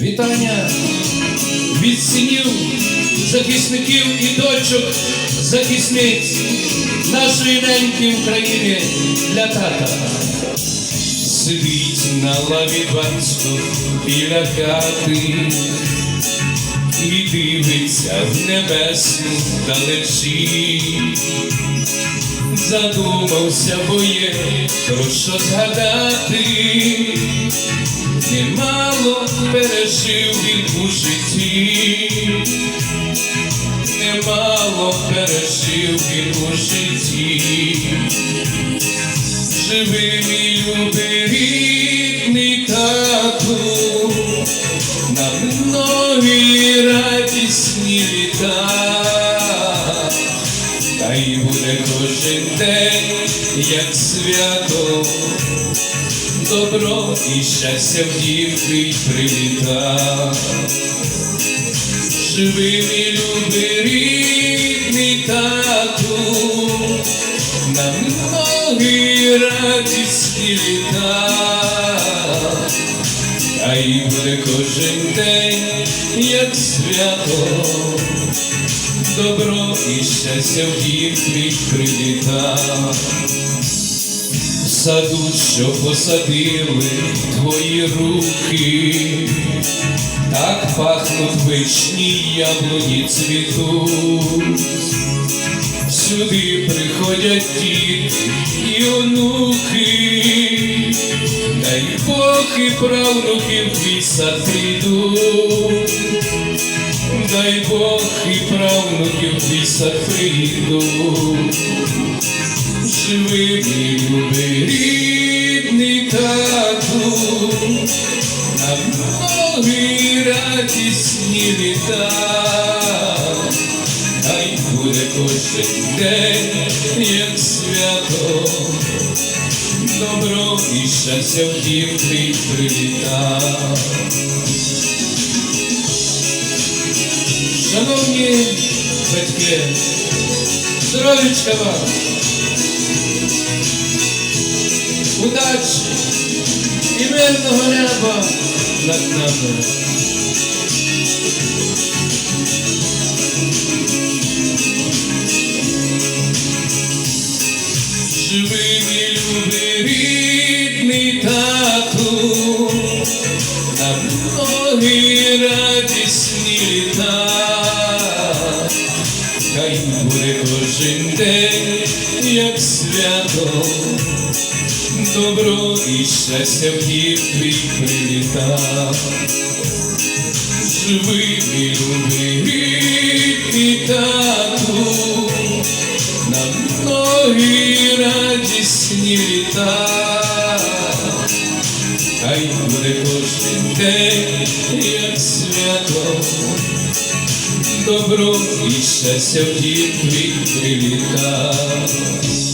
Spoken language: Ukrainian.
Вітання від синів, захисників і дочок, захисниць нашої неньки України для тата. Сидить на лаві батько біля хати і дивиться в небесну далечі. Задумався, бо про що згадати. Немало пережив він у житті, немало пережив він у житті, живи мій любий рідний тату, на многі радісні літа, та й буде кожен день, як свято добро і щастя в дівки привіта. Живи мій любий рідний тату, на многі радісні літа, а й буде кожен день, як свято, добро і щастя в дівки привіта саду, що посадили твої руки, так пахнуть вишні яблуні цвітуть. Сюди приходять діти і онуки, дай Бог і правнуки в твій сад прийдуть, дай Бог і правнуки в твій сад прийдуть. Живи, мій любий рідний тату, на многі радісні літа, хай буде кожен день, як свято, добро і щастя в дім привіта. Шановні батьки, здоров'ячка вам! Удачі і мирного неба над нами. Живи, мій любий рідний тату, на многі радісні літа, хай буде кожен день, як свято добро і щастя в дім твій привітав. Живи, мій любий рідний тату, на многі радісні літа, хай буде кожен день, як свято, добро і щастя в дім твій привітав.